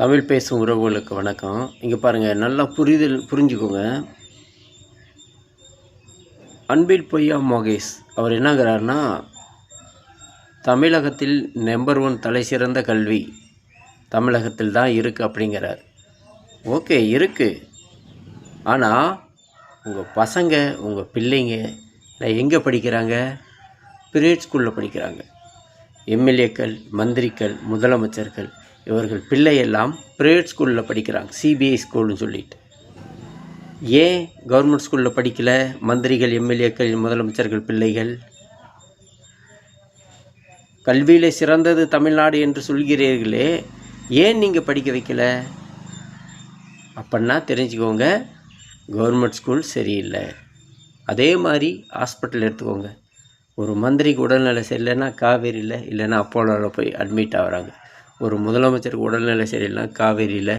தமிழ் பேசும் உறவுகளுக்கு வணக்கம். இங்கே பாருங்கள் நல்லா புரிதல் புரிஞ்சுக்கோங்க. அன்பில் பொய்யா மோகேஷ் அவர் என்னங்கிறாருன்னா தமிழகத்தில் நம்பர் ஒன் தலை சிறந்த கல்வி தமிழகத்தில் தான் இருக்குது அப்படிங்கிறார். ஓகே இருக்குது ஆனால் உங்கள் பசங்க உங்கள் பிள்ளைங்க நான் எங்கே படிக்கிறாங்க? பிரைவேட் ஸ்கூலில் படிக்கிறாங்க. எம்எல்ஏக்கள் மந்திரிக்கள் முதலமைச்சர்கள் இவர்கள் பிள்ளையெல்லாம் ப்ரைவேட் ஸ்கூலில் படிக்கிறாங்க. சிபிஐ ஸ்கூல்னு சொல்லிட்டு. ஏன் கவர்மெண்ட் ஸ்கூலில் படிக்கல? மந்திரிகள் எம்எல்ஏக்கள் முதலமைச்சர்கள் பிள்ளைகள். கல்வியில் சிறந்தது தமிழ்நாடு என்று சொல்கிறீர்களே ஏன் நீங்கள் படிக்க வைக்கல? அப்படின்னா தெரிஞ்சுக்கோங்க கவர்மெண்ட் ஸ்கூல் சரியில்லை. அதே மாதிரி ஹாஸ்பிட்டல் எடுத்துக்கோங்க. ஒரு மந்திரிக்கு உடல்நிலை சரியில்லைன்னா காவேரியில் இல்லைன்னா அப்போலோவில் போய் அட்மிட் ஆகுறாங்க. ஒரு முதலமைச்சருக்கு உடல்நிலை சரியில்லைன்னா காவேரியில்